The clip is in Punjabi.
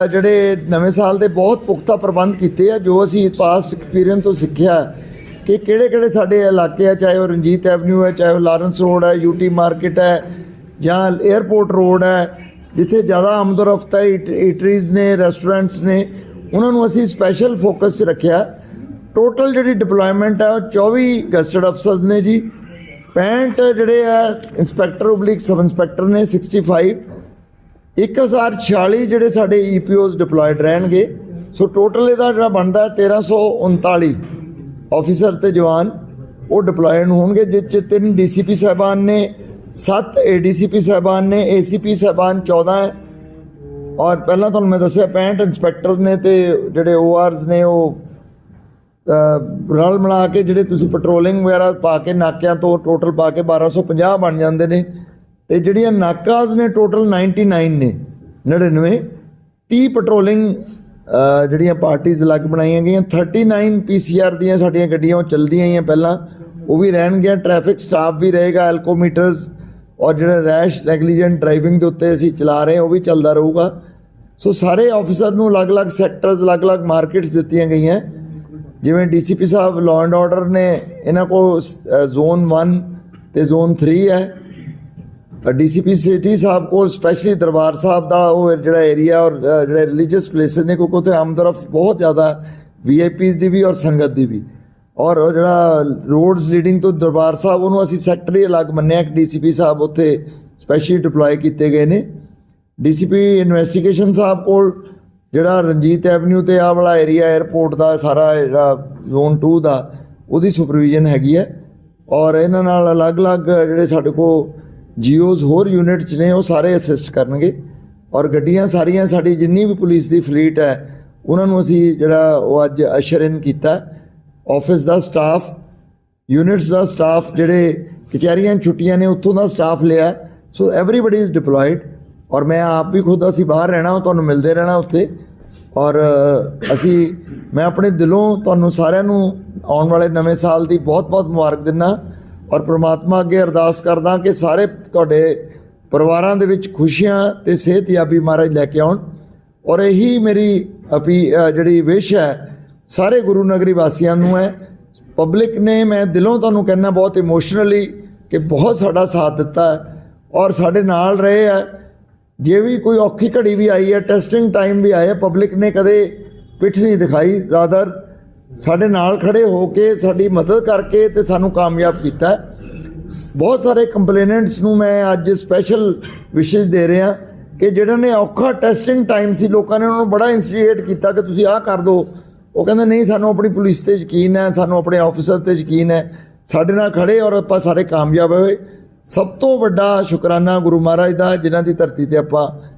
ਜਿਹੜੇ ਨਵੇਂ ਸਾਲ ਦੇ ਬਹੁਤ ਪੁਖਤਾ ਪ੍ਰਬੰਧ ਕੀਤੇ ਆ, ਜੋ ਅਸੀਂ ਪਾਸਟ ਐਕਸਪੀਰੀਅੰਸ ਤੋਂ ਸਿੱਖਿਆ ਕਿ ਕਿਹੜੇ ਕਿਹੜੇ ਸਾਡੇ ਇਲਾਕੇ ਆ, ਚਾਹੇ ਉਹ ਰਣਜੀਤ ਐਵਨਿਊ ਹੈ, ਚਾਹੇ ਉਹ ਲਾਰੈਂਸ ਰੋਡ ਹੈ ਯੂਟੀ ਮਾਰਕੀਟ ਹੈ, ਜਾਂ 에ਅਰਪੋਰਟ ਰੋਡ ਹੈ, ਜਿੱਥੇ ਜ਼ਿਆਦਾ ਆਮਦਰਫਤ ਹੈ ਈਟਰੀਜ਼ ਨੇ ਰੈਸਟੋਰੈਂਟਸ ਨੇ, ਉਹਨਾਂ ਨੂੰ ਅਸੀਂ ਸਪੈਸ਼ਲ ਫੋਕਸ 'ਚ ਰੱਖਿਆ। ਟੋਟਲ ਜਿਹੜੀ ਡਿਪਲੋਇਮੈਂਟ ਹੈ ਉਹ 24 ਗਸਟਡ ਅਫਸਰਸ ਨੇ ਜੀ। 65 ਜਿਹੜੇ ਆ ਇੰਸਪੈਕਟਰ ਓਬਲਿਕ ਸਬ ਇੰਸਪੈਕਟਰ ਨੇ 65 1046 ਜਿਹੜੇ ਸਾਡੇ E ਈਪੀਓਜ਼ ਡਿਪਲੋਇਡ ਰਹਿਣਗੇ, ਸੋ ਟੋਟਲ ਇਹਦਾ ਜਿਹੜਾ ਬਣਦਾ ਹੈ 1339 ਆਫੀਸਰ ਤੇ ਜਵਾਨ, ਉਹ ਡਿਪਲੋਇਡ ਹੋਣਗੇ, ਜਿਸ ਚ ਤਿੰਨ ਡੀਸੀਪੀ ਸਾਹਿਬਾਨ ਨੇ 7 ਏਡੀਸੀਪੀ ਸਾਹਿਬਾਨ ਨੇ ਏਸੀਪੀ ਸਾਹਿਬਾਨ 14 ਹੈ। ਔਰ ਪਹਿਲਾਂ ਤੁਹਾਨੂੰ ਮੈਂ ਦੱਸਿਆ 65 ਇੰਸਪੈਕਟਰ ਨੇ ਤੇ ਜਿਹੜੇ ਓਆਰਸ ਨੇ, ਉਹ ਰਲ ਮਿਲਾ ਕੇ ਜਿਹੜੇ ਤੁਸੀਂ ਪੈਟਰੋਲਿੰਗ ਵਗੈਰਾ ਪਾ ਕੇ ਨਾਕਿਆਂ ਤੋਂ ਟੋਟਲ ਪਾ ਕੇ 1250 ਬਣ ਜਾਂਦੇ ਨੇ। ਤੇ ਜਿਹੜੀਆਂ ਨਾਕਾਜ਼ ਨੇ ਟੋਟਲ 99 ਨੇ 99 30 ਪੈਟਰੋਲਿੰਗ ਜਿਹੜੀਆਂ ਪਾਰਟੀਆਂ ਅਲੱਗ ਬਣਾਈਆਂ ਗਈਆਂ 39 ਪੀਸੀਆਰ ਦੀਆਂ ਸਾਡੀਆਂ ਗੱਡੀਆਂ ਉਹ ਚੱਲਦੀਆਂ ਹੀ ਆ ਪਹਿਲਾਂ। ਉਹ ਵੀ ਰਹਿਣਗੀਆਂ ਟ੍ਰੈਫਿਕ ਸਟਾਫ ਵੀ ਰਹੇਗਾ ਐਲਕੋਮੀਟਰਸ ਔਰ ਜਿਹੜਾ ਰੈਸ਼ ਨੈਗਲੀਜੈਂਟ ਡਰਾਈਵਿੰਗ ਦੇ ਉੱਤੇ ਅਸੀਂ ਚਲਾ ਰਹੇ ਉਹ ਵੀ ਚੱਲਦਾ ਰਹੂਗਾ। ਸੋ ਸਾਰੇ ਆਫੀਸਰ ਨੂੰ ਅਲੱਗ-ਅਲੱਗ ਸੈਕਟਰਸ ਅਲੱਗ-ਅਲੱਗ ਮਾਰਕੀਟਸ ਦਿੱਤੀਆਂ ਗਈਆਂ। ਜਿਵੇਂ ਡੀਸੀਪੀ ਸਾਹਿਬ ਲਾਅ ਐਂਡ ਆਰਡਰ ਨੇ, ਇਹਨਾਂ ਕੋਲ ਜ਼ੋਨ 1 ਤੇ ਜ਼ੋਨ 3 ਹੈ। ਡੀਸੀਪੀ ਸਿਟੀ ਸਾਹਿਬ ਕੋਲ ਸਪੈਸ਼ਲੀ ਦਰਬਾਰ ਸਾਹਿਬ ਦਾ ਉਹ ਜਿਹੜਾ ਏਰੀਆ ਔਰ ਜਿਹੜੇ ਰਿਲੀਜੀਅਸ ਪਲੇਸਸ ਨੇ, ਕਿਉਂਕਿ ਉੱਥੇ ਆਮਦਰਫ ਬਹੁਤ ਜ਼ਿਆਦਾ ਵੀਆਈਪੀਜ਼ ਦੀ ਵੀ ਔਰ ਸੰਗਤ ਦੀ ਵੀ। ਔਰ ਉਹ ਜਿਹੜਾ ਰੋਡਸ ਲੀਡਿੰਗ ਤੋਂ ਦਰਬਾਰ ਸਾਹਿਬ, ਉਹਨੂੰ ਅਸੀਂ ਸੈਕਟਰੀ ਅਲੱਗ ਮੰਨਿਆ ਕਿ ਡੀਸੀਪੀ ਸਾਹਿਬ ਉੱਥੇ ਸਪੈਸ਼ਲੀ ਡਿਪਲੋਏ ਕੀਤੇ ਗਏ ਨੇ। ਡੀਸੀਪੀ ਇਨਵੈਸਟੀਗੇਸ਼ਨ ਸਾਹਿਬ ਕੋਲ, ਜਿਹੜਾ ਰਣਜੀਤ ਐਵਨਿਊ ਤੇ ਆ ਵਾਲਾ ਏਰੀਆ 에ਅਰਪੋਰਟ ਦਾ ਸਾਰਾ ਜਿਹੜਾ ਜ਼ੋਨ 2 ਦਾ, ਉਹਦੀ ਸੁਪਰਵੀਜ਼ਨ ਹੈਗੀ ਹੈ। ਔਰ ਇਹਨਾਂ ਨਾਲ ਅਲੱਗ-ਅਲੱਗ ਜਿਹੜੇ ਸਾਡੇ ਕੋਲ ਜੀਓਜ਼ ਹੋਰ ਯੂਨਿਟ ਚ ਨੇ, ਉਹ ਸਾਰੇ ਅਸਿਸਟ ਕਰਨਗੇ। ਔਰ ਗੱਡੀਆਂ ਸਾਰੀਆਂ ਸਾਡੀ ਜਿੰਨੀ ਵੀ ਪੁਲਿਸ ਦੀ ਫਲੀਟ ਹੈ, ਉਹਨਾਂ ਨੂੰ ਅਸੀਂ ਜਿਹੜਾ ਉਹ ਅੱਜ ਅਸ਼ਰ ਇਨ ਕੀਤਾ। ਆਫਿਸ ਦਾ ਸਟਾਫ ਯੂਨਿਟਸ ਦਾ ਸਟਾਫ ਜਿਹੜੇ ਕਚਹਿਰੀਆਂ ਛੁੱਟੀਆਂ ਨੇ, ਉੱਥੋਂ ਦਾ ਸਟਾਫ ਲਿਆ। ਸੋ ਐਵਰੀਬਾਡੀ ਇਜ਼ ਡਿਪਲੋਇਡ ਔਰ ਮੈਂ ਆਪ ਵੀ ਖੁਦ ਅਸੀਂ ਬਾਹਰ ਰਹਿਣਾ, ਉਹ ਤੁਹਾਨੂੰ ਮਿਲਦੇ ਰਹਿਣਾ ਉੱਥੇ। ਔਰ ਅਸੀਂ, ਮੈਂ ਆਪਣੇ ਦਿਲੋਂ ਤੁਹਾਨੂੰ ਸਾਰਿਆਂ ਨੂੰ ਆਉਣ ਵਾਲੇ ਨਵੇਂ ਸਾਲ ਦੀ ਬਹੁਤ-ਬਹੁਤ ਮੁਬਾਰਕ ਦਿੰਦਾ। ਔਰ ਪ੍ਰਮਾਤਮਾ ਅੱਗੇ ਅਰਦਾਸ ਕਰਦਾ ਕਿ ਸਾਰੇ ਤੁਹਾਡੇ ਪਰਿਵਾਰਾਂ ਦੇ ਵਿੱਚ ਖੁਸ਼ੀਆਂ ਤੇ ਸਿਹਤਯਾਬੀ ਮਹਾਰਾਜ ਲੈ ਕੇ ਆਉਣ। ਔਰ ਇਹੀ ਮੇਰੀ ਅਪੀ ਜਿਹੜੀ ਵਿਸ਼ ਹੈ, ਸਾਰੇ ਗੁਰੂ ਨਗਰੀ ਵਾਸੀਆਂ ਨੂੰ ਹੈ। ਪਬਲਿਕ ਨੇ ਮੈਂ ਦਿਲੋਂ ਤੁਹਾਨੂੰ ਕਹਿਣਾ ਬਹੁਤ ਇਮੋਸ਼ਨਲੀ ਕਿ ਬਹੁਤ ਸਾਡਾ ਸਾਥ ਦਿੱਤਾ ਔਰ ਸਾਡੇ ਨਾਲ ਰਹੇ ਹੈ। ਜੇ ਵੀ ਕੋਈ ਔਖੀ ਘੜੀ ਵੀ ਆਈ ਹੈ ਟੈਸਟਿੰਗ ਟਾਈਮ ਵੀ ਆਇਆ ਪਬਲਿਕ ਨੇ ਕਦੇ ਪਿੱਠ ਨਹੀਂ ਦਿਖਾਈ। ਰਾਦਰ ਸਾਡੇ ਨਾਲ ਖੜੇ ਹੋ ਕੇ ਸਾਡੀ ਮਦਦ ਕਰਕੇ ਤੇ ਸਾਨੂੰ ਕਾਮਯਾਬ ਕੀਤਾ ਸ- ਬਹੁਤ ਸਾਰੇ ਕੰਪਲੇਨੈਂਟਸ ਨੂੰ ਮੈਂ ਅੱਜ ਸਪੈਸ਼ਲ ਵਿਸ਼ੇਸ਼ ਦੇ ਰਿਹਾ ਕਿ ਜਿਹੜਾ ਨੇ ਔਖਾ ਟੈਸਟਿੰਗ ਟਾਈਮ ਸੀ, ਲੋਕਾਂ ਨੇ ਉਹਨਾਂ ਨੂੰ ਬੜਾ ਇਨਸਟੀਗੇਟ ਕੀਤਾ ਕਿ ਤੁਸੀਂ ਆਹ ਕਰ ਦਿਓ ਉਹ ਕਹਿੰਦੇ, ਨਹੀਂ, ਸਾਨੂੰ ਆਪਣੀ ਪੁਲਿਸ ਤੇ ਯਕੀਨ ਹੈ, ਸਾਨੂੰ ਆਪਣੇ ਆਫੀਸਰ ਤੇ ਯਕੀਨ ਹੈ। ਸਾਡੇ ਨਾਲ ਖੜੇ ਔਰ ਆਪਾਂ ਸਾਰੇ ਕਾਮਯਾਬ ਹੋਏ। ਸਭ ਤੋਂ ਵੱਡਾ ਸ਼ੁਕਰਾਨਾ ਗੁਰੂ ਮਹਾਰਾਜ ਦਾ, ਜਿਨ੍ਹਾਂ ਦੀ ਧਰਤੀ ਤੇ ਆਪਾਂ